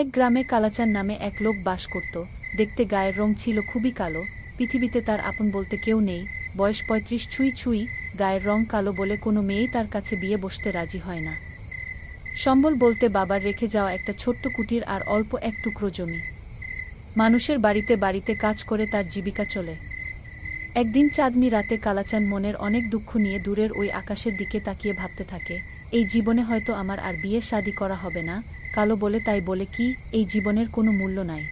এক গ্রামে কালাচান নামে এক লোক বাস করত। দেখতে গায়ের রং ছিল খুবই কালো। পৃথিবীতে তার আপন বলতে কেউ নেই। বয়স পঁয়ত্রিশ ছুঁই ছুঁই গায়ের রং কালো বলে কোনো মেয়েই তার কাছে বিয়ে বসতে রাজি হয় না। সম্বল বলতে বাবার রেখে যাওয়া একটা ছোট্ট কুটির আর অল্প এক টুকরো জমি। মানুষের বাড়িতে বাড়িতে কাজ করে তার জীবিকা চলে। একদিন চাঁদনি রাতে কালাচান মনের অনেক দুঃখ নিয়ে দূরের ওই আকাশের দিকে তাকিয়ে ভাবতে থাকে। এই জীবনে হয়তো আমার আর বিয়ে শাদি করা হবে না। কালো বলে তাই বলে কি, এই জীবনের কোনো মূল্য নাই।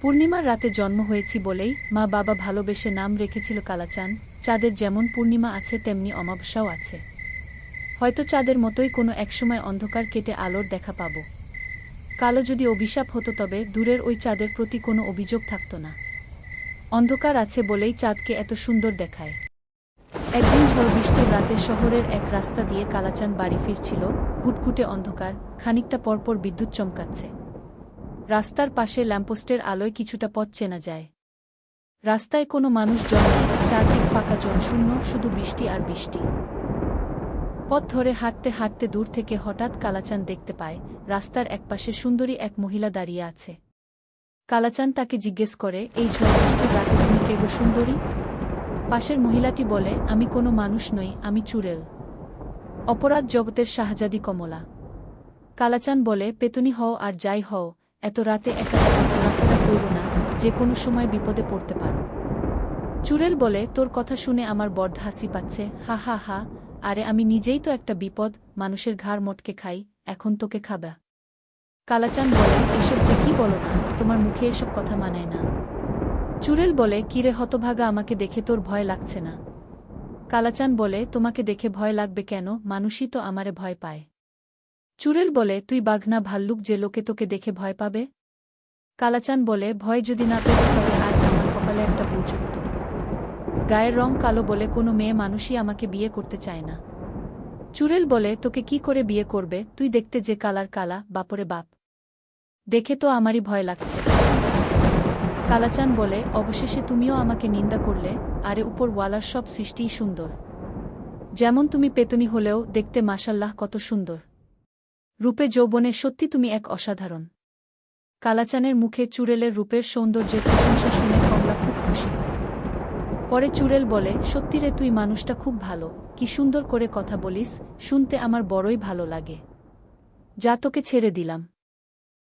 পূর্ণিমার রাতে জন্ম হয়েছি বলেই মা বাবা ভালোবেসে নাম রেখেছিল কালাচান চাঁদের যেমন পূর্ণিমা আছে, তেমনি অমাবস্যাও আছে। হয়তো চাঁদের মতোই কোনো একসময় অন্ধকার কেটে আলোর দেখা পাব। কালো যদি অভিশাপ হতো তবে দূরের ওই চাঁদের প্রতি কোনো অভিযোগ থাকত না। অন্ধকার আছে বলেই চাঁদকে এত সুন্দর দেখায়। একদিন ঝড় বৃষ্টির রাতে শহরের এক রাস্তা দিয়ে কালাচান বাড়ি ফিরছিল, ঘুটঘুটে অন্ধকার, খানিকটা পরপর বিদ্যুৎ চমকাচ্ছে। রাস্তার পাশে ল্যাম্পোস্টের আলোয় কিছুটা পথ চেনা যায়। রাস্তায় কোনো মানুষ জন্মে চারদিক ফাঁকা জনশূন্য শুধু বৃষ্টি আর বৃষ্টি। পথ ধরে হাঁটতে হাঁটতে দূর থেকে হঠাৎ কালাচান দেখতে পায়, রাস্তার একপাশে সুন্দরী এক মহিলা দাঁড়িয়ে আছে। কালাচান তাকে জিজ্ঞেস করে, এই ঝড় বৃষ্টির রাতে তুমি কে সুন্দরী? পাশের মহিলাটি বলে, আমি কোনো মানুষ নই, আমি চুড়েল অপরাধ জগতের শাহজাদি কমলা। কালাচান বলে, পেতনি হও আর যাই হও, এত রাতে একা ঘোরাফেরা করো না, যে কোনো সময় বিপদে পড়তে পারো। চুড়েল বলে, তোর কথা শুনে আমার বড্ড হাসি পাচ্ছে, হা হা হা। আরে, আমি নিজেই তো একটা বিপদ, মানুষের ঘাড় মটকে খাই, এখন তোকে খাবা। কালাচান বলে, এসব যে কি বলো না, তোমার মুখে এসব কথা মানায় না। চুড়েল বলে, কিরে হতভাগা, আমাকে দেখে তোর ভয় লাগছে না। কালাচান বলে, তোমাকে দেখে ভয় লাগবে কেন? মানুষই তো আমারে ভয় পায়। চুড়েল বলে, তুই বাঘনা ভাল্লুক যে লোকে তোকে দেখে ভয় পাবে? কালাচান বলে, ভয় যদি না পেত তবে আজ আমার কপালে একটা জুটত গায়ের রং কালো বলে, কোনো মেয়ে মানুষই আমাকে বিয়ে করতে চায় না। চুড়েল বলে, তোকে কি করে বিয়ে করবে? তুই দেখতে যে কালার কালা, বাপরে বাপ। দেখে তো আমারই ভয় লাগছে। কালাচান বলে, অবশেষে তুমিও আমাকে নিন্দা করলে, আরে উপর ওয়ালার সব সৃষ্টিই সুন্দর। যেমন তুমি পেতনি হলেও দেখতে মাসাল্লাহ কত সুন্দর। রূপে যৌবনে সত্যি তুমি এক অসাধারণ। কালাচানের মুখে চুড়েলের রূপের সৌন্দর্যের প্রশংসা শুনে কমলা খুব খুশি হয়। পরে চুড়েল বলে সত্যি রে তুই মানুষটা খুব ভালো, কি সুন্দর করে কথা বলিস, শুনতে আমার বড়ই ভালো লাগে। যা তোকে ছেড়ে দিলাম।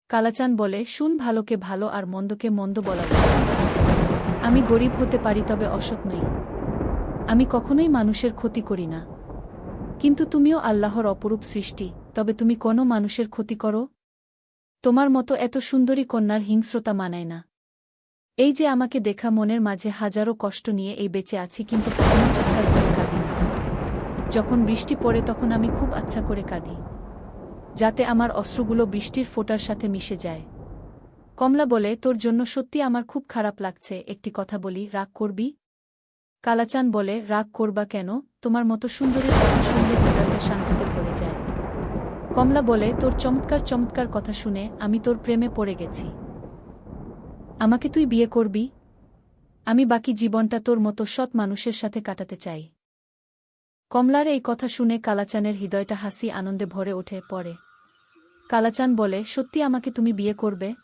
কালাচান বলে, শুন ভালোকে ভালো আর মন্দকে মন্দ বলা। আমি গরিব হতে পারি, তবে অসৎ নই। আমি কখনোই মানুষের ক্ষতি করি না। কিন্তু তুমিও আল্লাহর অপরূপ সৃষ্টি, তবে তুমি কোনো মানুষের ক্ষতি করো? তোমার মতো এত সুন্দরী কন্যার হিংস্রতা মানায় না। এই যে আমাকে দেখা, মনের মাঝে হাজারো কষ্ট নিয়ে এই বেঁচে আছি, কিন্তু কখনো চিৎকার করে কাঁদি যখন বৃষ্টি পড়ে, তখন আমি খুব আচ্ছা করে কাঁদি। যাতে আমার অস্ত্রগুলো বৃষ্টির ফোঁটার সাথে মিশে যায়। কমলা বলে, তোর জন্য সত্যি আমার খুব খারাপ লাগছে, একটি কথা বলি, রাগ করবি? কালাচান বলে, রাগ করবা কেন? তোমার মতো সুন্দরীর কথা শুনলে হৃদয়টা শান্তিতে ভরে যায়। কমলা বলে, তোর চমৎকার চমৎকার কথা শুনে আমি তোর প্রেমে পড়ে গেছি। আমাকে তুই বিয়ে করবি? আমি বাকি জীবনটা তোর মতো সৎ মানুষের সাথে কাটাতে চাই। কমলার এই কথা শুনে কালাচানের হৃদয়টা হাসি আনন্দে ভরে ওঠে, পড়ে। কালাচান বলে, সত্যি আমাকে তুমি বিয়ে করবে?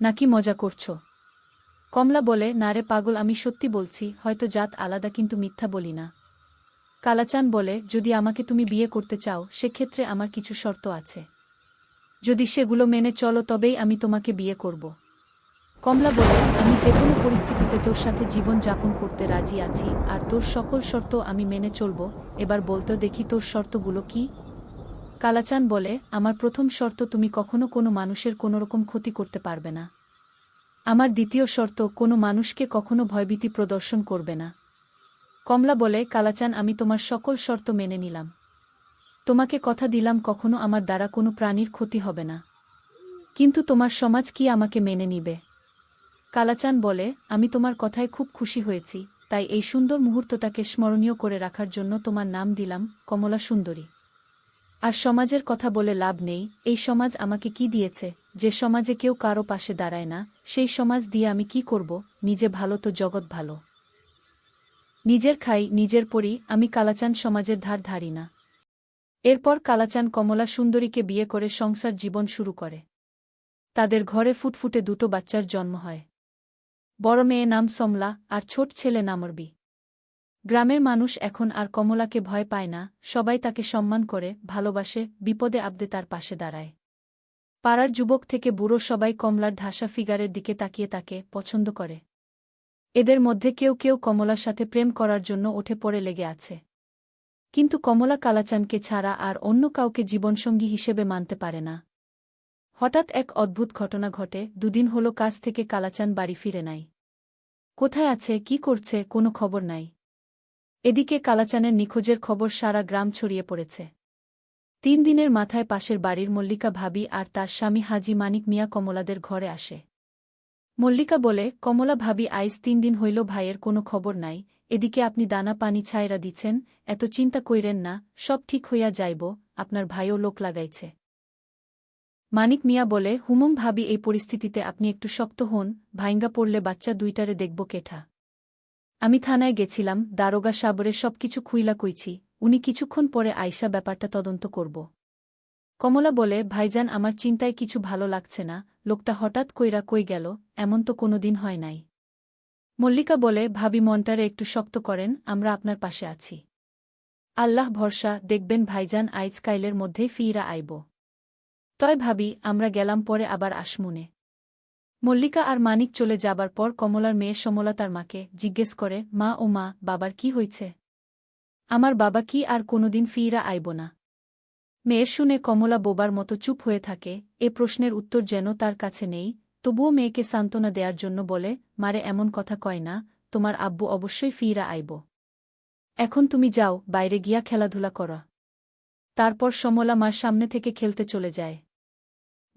নাকি মজা করছ? কমলা বলে, না রে পাগল, আমি সত্যি বলছি, হয়তো জাত আলাদা কিন্তু মিথ্যা বলি না। কালাচান বলে, যদি আমাকে তুমি বিয়ে করতে চাও, সেক্ষেত্রে আমার কিছু শর্ত আছে। যদি সেগুলো মেনে চলো, তবেই আমি তোমাকে বিয়ে করব। কমলা বলে, আমি যে কোনো পরিস্থিতিতে তোর সাথে জীবন যাপন করতে রাজি আছি, আর তোর সকল শর্ত আমি মেনে চলব। এবার বলতে দেখি তোর শর্তগুলো কি? কালাচান বলে, আমার প্রথম শর্ত তুমি কখনো কোনো মানুষের কোনোরকম ক্ষতি করতে পারবে না। আমার দ্বিতীয় শর্ত, কোনো মানুষকে কখনো ভয়ভীতি প্রদর্শন করবে না। কমলা বলে কালাচান আমি তোমার সকল শর্ত মেনে নিলাম। তোমাকে কথা দিলাম, কখনো আমার দ্বারা কোনো প্রাণীর ক্ষতি হবে না। কিন্তু তোমার সমাজ কি আমাকে মেনে নিবে? কালাচান বলে, আমি তোমার কথায় খুব খুশি হয়েছি, তাই এই সুন্দর মুহূর্তটাকে স্মরণীয় করে রাখার জন্য তোমার নাম দিলাম কমলা সুন্দরী। আর সমাজের কথা বলে লাভ নেই, এই সমাজ আমাকে কি দিয়েছে? যে সমাজে কেউ কারও পাশে দাঁড়ায় না, সেই সমাজ দিয়ে আমি কি করব? নিজে ভালো তো জগৎ ভালো। নিজের খাই, নিজের পরি, আমি কালাচান সমাজের ধার ধারি না। এরপর কালাচান কমলা সুন্দরীকে বিয়ে করে সংসার জীবন শুরু করে। তাদের ঘরে ফুটফুটে দুটো বাচ্চার জন্ম হয়। বড় মেয়ে নাম সমলা, আর ছোট ছেলে নামরবি গ্রামের মানুষ এখন আর কমলাকে ভয় পায় না, সবাই তাকে সম্মান করে, ভালোবাসে, বিপদে আবদে তার পাশে দাঁড়ায়। পাড়ার যুবক থেকে বুড়ো সবাই কমলার ধাসা ফিগারের দিকে তাকিয়ে তাকে পছন্দ করে। এদের মধ্যে কেউ কেউ কমলার সাথে প্রেম করার জন্য উঠে পড়ে লেগে আছে। কিন্তু কমলা কালাচানকে ছাড়া আর অন্য কাউকে জীবনসঙ্গী হিসেবে মানতে পারে না। হঠাৎ এক অদ্ভুত ঘটনা ঘটে, দুদিন হল কাজ থেকে কালাচান বাড়ি ফিরে নাই। কোথায় আছে, কি করছে, কোনো খবর নাই। এদিকে কালাচানের নিখোঁজের খবর সারা গ্রাম ছড়িয়ে পড়েছে। তিন দিনের মাথায় পাশের বাড়ির মল্লিকা ভাবি আর তার স্বামী হাজি মানিক মিয়া কমলাদের ঘরে আসে। মল্লিকা বলে, কমলা ভাবি, আইজ তিন দিন হইল ভাইয়ের কোনো খবর নাই। এদিকে আপনি দানা পানি ছায়রা দিচ্ছেন এত চিন্তা কইরেন না, সব ঠিক হইয়া যাইব, আপনার ভাইও লোক লাগাইছে। মানিক মিয়া বলে, হুমম ভাবি, এই পরিস্থিতিতে আপনি একটু শক্ত হন, ভাইঙ্গা পড়লে বাচ্চা দুইটারে দেখব কেঠা। আমি থানায় গেছিলাম, দারোগা সাবরে সবকিছু খুইলা কইছি, উনি কিছুক্ষণ পরে আয়সা ব্যাপারটা তদন্ত করব। কমলা বলে, ভাইজান, আমার চিন্তায় কিছু ভালো লাগছে না, লোকটা হঠাৎ কইরা কই গেল, এমন তো কোনো দিন হয় নাই। মল্লিকা বলে, ভাবি মনটারে একটু শক্ত করেন, আমরা আপনার পাশে আছি। আল্লাহ ভরসা, দেখবেন ভাইজান আইজ কাইলের মধ্যেই ফিরা আইব। তয় ভাবি, আমরা গেলাম পরে আবার আসমুনে। মল্লিকা আর মানিক চলে যাবার পর কমলার মেয়ে সমলা তার মাকে জিজ্ঞেস করে, মা ও মা, বাবার কি হয়েছে আমার বাবা কি আর কোনোদিন ফিরা আইব না। মেয়ের শুনে কমলা বোবার মতো চুপ হয়ে থাকে, এ প্রশ্নের উত্তর যেন তার কাছে নেই, তবুও মেয়েকে সান্ত্বনা দেওয়ার জন্য বলে, মারে এমন কথা কয় না, তোমার আব্বু অবশ্যই ফিরা আইব। এখন তুমি যাও, বাইরে গিয়া খেলাধুলা করা। তারপর সমলা মার সামনে থেকে খেলতে চলে যায়।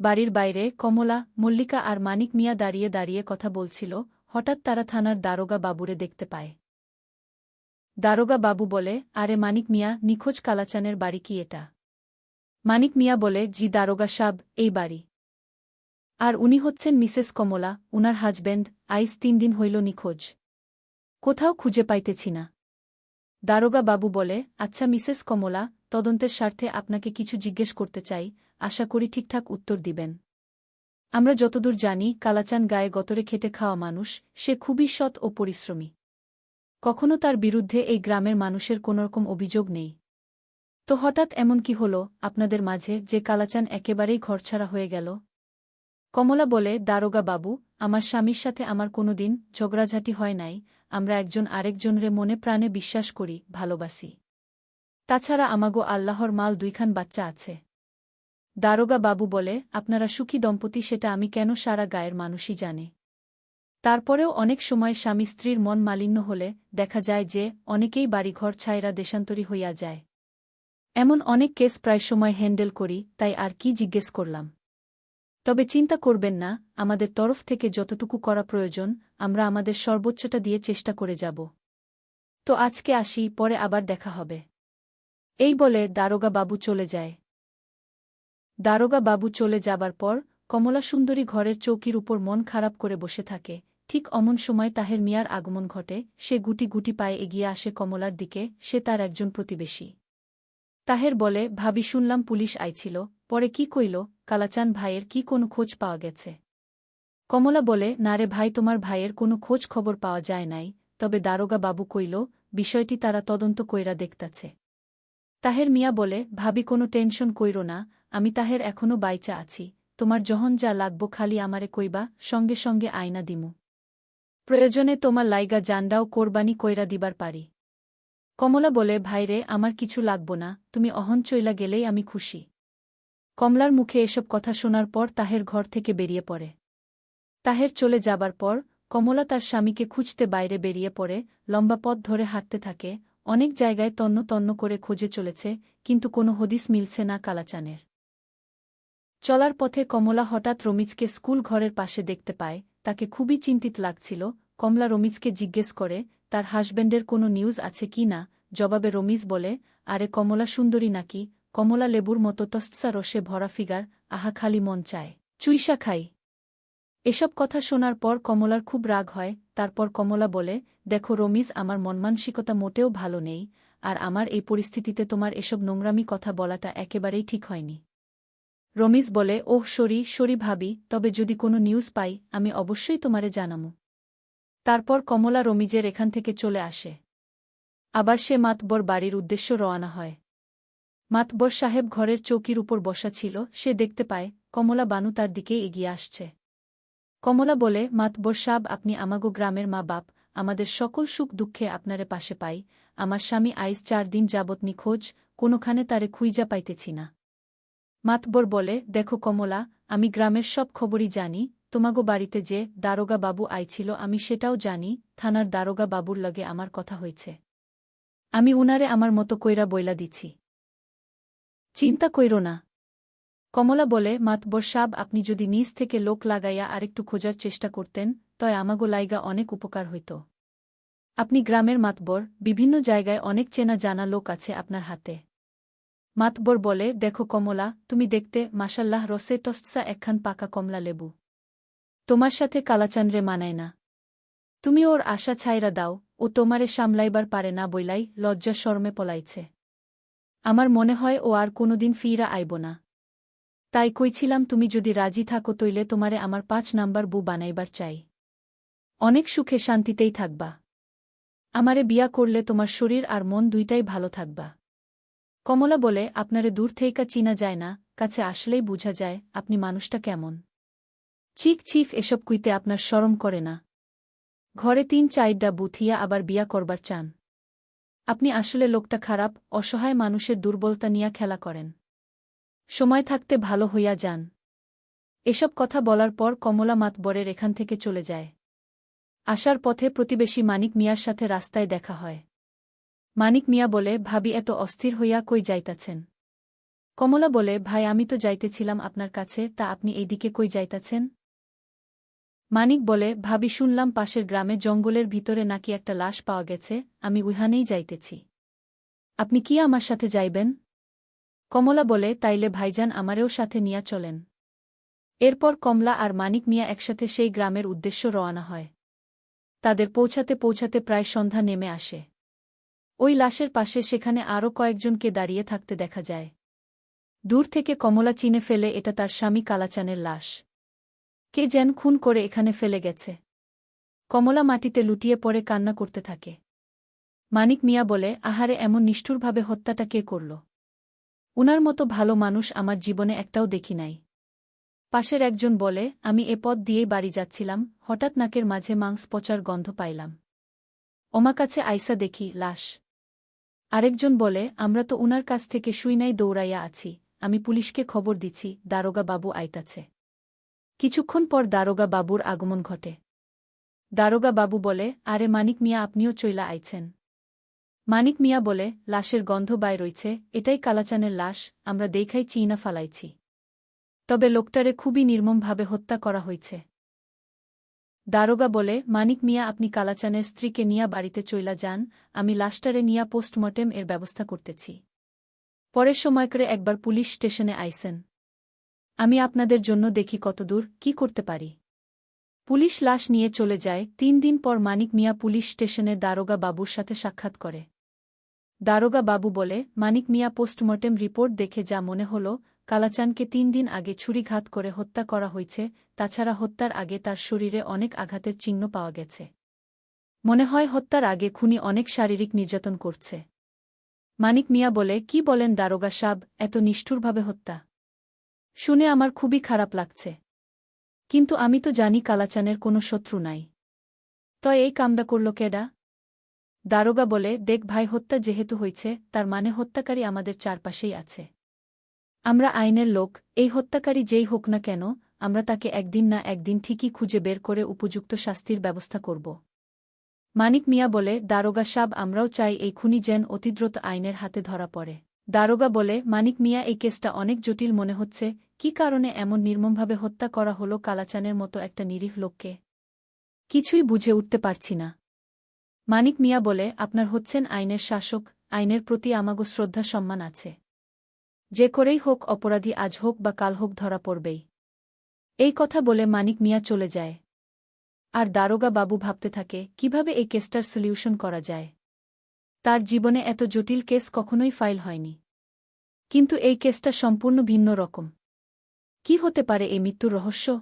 বাড়ির বাইরে কমলা, মল্লিকা আর মানিক মিয়া দাঁড়িয়ে দাঁড়িয়ে কথা বলছিল, হঠাৎ তারা থানার দারোগা বাবুরে দেখতে পায়। দারোগা বাবু বলে, আরে মানিক মিয়া, নিখোঁজ কালাচানের বাড়ি কি এটা? মানিক মিয়া বলে, জি দারোগা সাব এই বাড়ি। আর উনি হচ্ছেন মিসেস কমলা, উনার হাজব্যান্ড আইস তিন দিন হইল নিখোঁজ। কোথাও খুঁজে পাইতেছি না। দারোগা বাবু বলে আচ্ছা মিসেস কমলা, তদন্তের স্বার্থে আপনাকে কিছু জিজ্ঞেস করতে চাই আশা করি ঠিকঠাক উত্তর দিবেন। আমরা যতদূর জানি, কালাচান গায়ে গতরে খেটে খাওয়া মানুষ, সে খুবই সৎ ও পরিশ্রমী। কখনো তার বিরুদ্ধে এই গ্রামের মানুষের কোনোরকম অভিযোগ নেই। তো হঠাৎ এমন কি হল, আপনাদের মাঝে, যে কালাচান একেবারেই ঘরছাড়া হয়ে গেল? কমলা বলে, দারোগা বাবু, আমার স্বামীর সাথে আমার কোনোদিন ঝগড়াঝাটি হয় নাই, আমরা একজন আরেকজনরে মনে প্রাণে বিশ্বাস করি, ভালোবাসি। তাছাড়া আমাগো আল্লাহর মাল দুইখান বাচ্চা আছে। দারোগা বাবু বলে, আপনারা সুখী দম্পতি, সেটা আমি কেন সারা গায়ের মানুষই জানে? তারপরেও অনেক সময় স্বামী স্ত্রীর মন মালিন্য হলে দেখা যায় যে, অনেকেই বাড়িঘর ছায়রা দেশান্তরী হইয়া যায়। এমন অনেক কেস প্রায় সময় হ্যান্ডেল করি, তাই আর কি জিজ্ঞেস করলাম। তবে চিন্তা করবেন না, আমাদের তরফ থেকে যতটুকু করা প্রয়োজন, আমরা আমাদের সর্বোচ্চটা দিয়ে চেষ্টা করে যাব। তো আজকে আসি, পরে আবার দেখা হবে। এই বলে দারোগা বাবু চলে যায়। দারোগা বাবু চলে যাবার পর কমলা সুন্দরী ঘরের চৌকির উপর মন খারাপ করে বসে থাকে। ঠিক অমন সময় তাহের মিয়ার আগমন ঘটে, সে গুটি গুটি পায়ে এগিয়ে আসে কমলার দিকে, সে তার একজন প্রতিবেশী। তাহের বলে, ভাবি, শুনলাম পুলিশ আইছিল, পরে কি কইল, কালাচান ভাইয়ের কি কোনো খোঁজ পাওয়া গেছে? কমলা বলে, না রে ভাই, তোমার ভাইয়ের কোনো খোঁজ খবর পাওয়া যায় নাই, তবে দারোগা বাবু কইল, বিষয়টি তারা তদন্ত কইরা দেখতাছে। তাহের মিয়া বলে, ভাবি, কোনো টেনশন কইর না আমি তাহের এখনও বাইচা আছি, তোমার যহন যা লাগবো খালি আমারে কইবা, সঙ্গে সঙ্গে আয়না দিমু। প্রয়োজনে তোমার লাইগা জান্ডাও কোরবানি কইরা দিবার পারি। কমলা বলে, ভাইরে, আমার কিছু লাগব না, তুমি অহন চইলা গেলেই আমি খুশি। কমলার মুখে এসব কথা শোনার পর তাহের ঘর থেকে বেরিয়ে পড়ে। তাহের চলে যাবার পর, কমলা তার স্বামীকে খুঁজতে বাইরে বেরিয়ে পড়ে, লম্বা পথ ধরে হাঁটতে থাকে, অনেক জায়গায় তন্ন তন্ন করে খোঁজে চলেছে, কিন্তু কোনো হদিস মিলছে না কালাচানের। চলার পথে কমলা হঠাৎ রমিজকে স্কুল ঘরের পাশে দেখতে পায়। তাকে খুবই চিন্তিত লাগছিল। কমলা রমিজকে জিজ্ঞেস করে, তার হাসব্যান্ডের কোনো নিউজ আছে কি না? জবাবে রমিজ বলে, আরে কমলা সুন্দরী নাকি? কমলা লেবুর মতো তস্তসা রসে ভরা ফিগার, আহা খালি মন চায়। চুইসা খাই এসব কথা শোনার পর কমলার খুব রাগ হয়। তারপর কমলা বলে, দেখো রমিজ, আমার মনমানসিকতা মোটেও ভালো নেই। আর আমার এই পরিস্থিতিতে তোমার এসব নোংরামি কথা বলাটা একেবারেই ঠিক হয়নি। রমিজ বলে, ওহ, সরি সরি ভাবি, তবে যদি কোনো নিউজ পাই, আমি অবশ্যই তোমারে জানামু। তারপর কমলা রমিজের এখান থেকে চলে আসে। আবার সে মাতবর বাড়ির উদ্দেশ্য রওয়ানা হয়। মাতবর সাহেব ঘরের চৌকির উপর বসা ছিল, সে দেখতে পায়, কমলা বানু তার দিকে এগিয়ে আসছে। কমলা বলে মাতবর সাব, আপনি আমাগো গ্রামের মা বাপ, আমাদের সকল সুখ দুঃখে আপনারে পাশে পাই, আমার স্বামী আইস চার দিন যাবৎ নিখোঁজ, কোনোখানে তারে খুইজা পাইতেছি না। মাতবর বলে, দেখো কমলা, আমি গ্রামের সব খবরই জানি, তোমাগো বাড়িতে যে দারোগা বাবু আইছিল, আমি সেটাও জানি, থানার দারোগা বাবুর লগে আমার কথা হয়েছে আমি উনারে আমার মতো কইরা বইলা দিছি। চিন্তা কইর না। কমলা বলে মাতবর সাব, আপনি যদি নিজ থেকে লোক লাগাইয়া আরেকটু খোঁজার চেষ্টা করতেন, তয় আমাগো লাইগা অনেক উপকার হইত। আপনি গ্রামের মাতবর বিভিন্ন জায়গায় অনেক চেনা জানা লোক আছে আপনার হাতে। মাতবর বলে, দেখো কমলা, তুমি দেখতে মাসাল্লাহ রসে টস্টসা একখান পাকা কমলা লেবু। তোমার সাথে কালাচানরে মানায় না। তুমি ওর আশা ছাইরা দাও, ও তোমারে সামলাইবার পারে না বইলাই, লজ্জা শর্মে পলাইছে। আমার মনে হয় ও আর কোনোদিন ফিরা আইব না। তাই কইছিলাম, তুমি যদি রাজি থাকো তৈলে তোমারে আমার পাঁচ নাম্বার বু বানাইবার চাই। অনেক সুখে শান্তিতেই থাকবা। আমারে বিয়া করলে তোমার শরীর আর মন দুইটাই ভালো থাকবা। কমলা বলে, আপনারে দূর থেইকা চিনা যায় না, কাছে আসলেই বুঝা যায় আপনি মানুষটা কেমন। চিক চিফ এসব কুইতে আপনার শরম করে না। ঘরে তিন চাইডা বুথিয়া আবার বিয়া করবার চান। আপনি আসলে লোকটা খারাপ, অসহায় মানুষের দুর্বলতা নিয়া খেলা করেন। সময় থাকতে ভালো হইয়া যান। এসব কথা বলার পর কমলা মাতবরের এখান থেকে চলে যায়। আসার পথে প্রতিবেশী মানিক মিয়ার সাথে রাস্তায় দেখা হয়। মানিক মিয়া বলে, ভাবি এত অস্থির হইয়া কই যাইতাছেন? কমলা বলে, ভাই, আমি তো যাইতেছিলাম আপনার কাছে, তা আপনি এইদিকে কই যাইতাছেন? মানিক বলে, ভাবি, শুনলাম পাশের গ্রামে জঙ্গলের ভিতরে নাকি একটা লাশ পাওয়া গেছে, আমি উহানেই যাইতেছি। আপনি কি আমার সাথে যাইবেন? কমলা বলে, তাইলে ভাইজান আমারেও সাথে নিয়া চলেন। এরপর কমলা আর মানিক মিয়া একসাথে সেই গ্রামের উদ্দেশ্য রওয়ানা হয়। তাদের পৌঁছাতে পৌঁছাতে প্রায় সন্ধ্যা নেমে আসে। ওই লাশের পাশে সেখানে আরও কয়েকজনকে দাঁড়িয়ে থাকতে দেখা যায়। দূর থেকে কমলা চিনে ফেলে এটা তার স্বামী কালাচানের লাশ। কে যেন খুন করে এখানে ফেলে গেছে। কমলা মাটিতে লুটিয়ে পড়ে কান্না করতে থাকে। মানিক মিয়া বলে, আহারে, এমন নিষ্ঠুরভাবে হত্যাটা কে করল? উনার মতো ভালো মানুষ আমার জীবনে একটাও দেখি নাই। পাশের একজন বলে, আমি এ পথ দিয়েই বাড়ি যাচ্ছিলাম, হঠাৎ নাকের মাঝে মাংস পচার গন্ধ পাইলাম। ওমা কাছে আইসা দেখি, লাশ। আরেকজন বলে, আমরা তো উনার কাছ থেকে শুইনাই দৌড়াইয়া আছি। আমি পুলিশকে খবর দিছি, দারোগা বাবু আইতাছে। কিছুক্ষণ পর দারোগা বাবুর আগমন ঘটে। দারোগা বাবু বলে, আরে মানিক মিয়া, আপনিও চইলা আইছেন। মানিক মিয়া বলে, লাশের গন্ধ বায় রইছে, এটাই কালাচানের লাশ, আমরা দেখাই চিনা ফালাইছি। তবে লোকটারে খুবই নির্মমভাবে হত্যা করা হয়েছে দারোগা বলে, মানিক মিয়া, আপনি কালাচানের স্ত্রীকে নিয়া বাড়িতে চইলা যান, আমি লাস্টারে নিয়া পোস্টমর্টেম এর ব্যবস্থা করতেছি। পরের সময় করে একবার পুলিশ স্টেশনে আইসেন। আমি আপনাদের জন্য দেখি কতদূর কি করতে পারি? পুলিশ লাশ নিয়ে চলে যায়, তিন দিন পর মানিক মিয়া পুলিশ স্টেশনে দারোগা বাবুর সাথে সাক্ষাৎ করে। দারোগা বাবু বলে, মানিক মিয়া পোস্টমর্টেম রিপোর্ট দেখে যা মনে হল কালাচানকে তিন দিন আগে ছুরিঘাত করে হত্যা করা হয়েছে, তাছাড়া হত্যার আগে তার শরীরে অনেক আঘাতের চিহ্ন পাওয়া গেছে। মনে হয় হত্যার আগে খুনি অনেক শারীরিক নির্যাতন করছে। মানিক মিয়া বলে, কি বলেন দারোগা সাব এত নিষ্ঠুরভাবে হত্যা? শুনে আমার খুবই খারাপ লাগছে। কিন্তু আমি তো জানি কালাচানের কোনো শত্রু নাই। তয় এই কামডা করল কেডা? দারোগা বলে, দেখ ভাই, হত্যা যেহেতু হয়েছে, তার মানে হত্যাকারী আমাদের চারপাশেই আছে। আমরা আইনের লোক, এই হত্যাকারী যেই হোক না কেন, আমরা তাকে একদিন না একদিন ঠিকই খুঁজে বের করে উপযুক্ত শাস্তির ব্যবস্থা করব। মানিক মিয়া বলে, দারোগা সাব, আমরাও চাই এই খুনি যেন অতিদ্রুত আইনের হাতে ধরা পড়ে। দারোগা বলে, মানিক মিয়া, এই কেসটা অনেক জটিল মনে হচ্ছে। কি কারণে এমন নির্মমভাবে হত্যা করা হলো কালাচানের মতো একটা নিরীহ লোককে? কিছুই বুঝে উঠতে পারছি না। মানিক মিয়া বলে, আপনার হচ্ছেন আইনের শাসক, আইনের প্রতি আমাগো শ্রদ্ধা সম্মান আছে। যে করেই হোক অপরাধী আজ হোক বা কাল হোক ধরা পড়বেই। এই কথা বলে মানিক মিয়া চলে যায়। আর দারোগা বাবু ভাবতে থাকে, কীভাবে এই কেসটার সলিউশন করা যায়? তার জীবনে এত জটিল কেস কখনোই ফাইল হয়নি। কিন্তু এই কেসটা সম্পূর্ণ ভিন্ন রকম। কি হতে পারে এই মৃত্যুর রহস্য?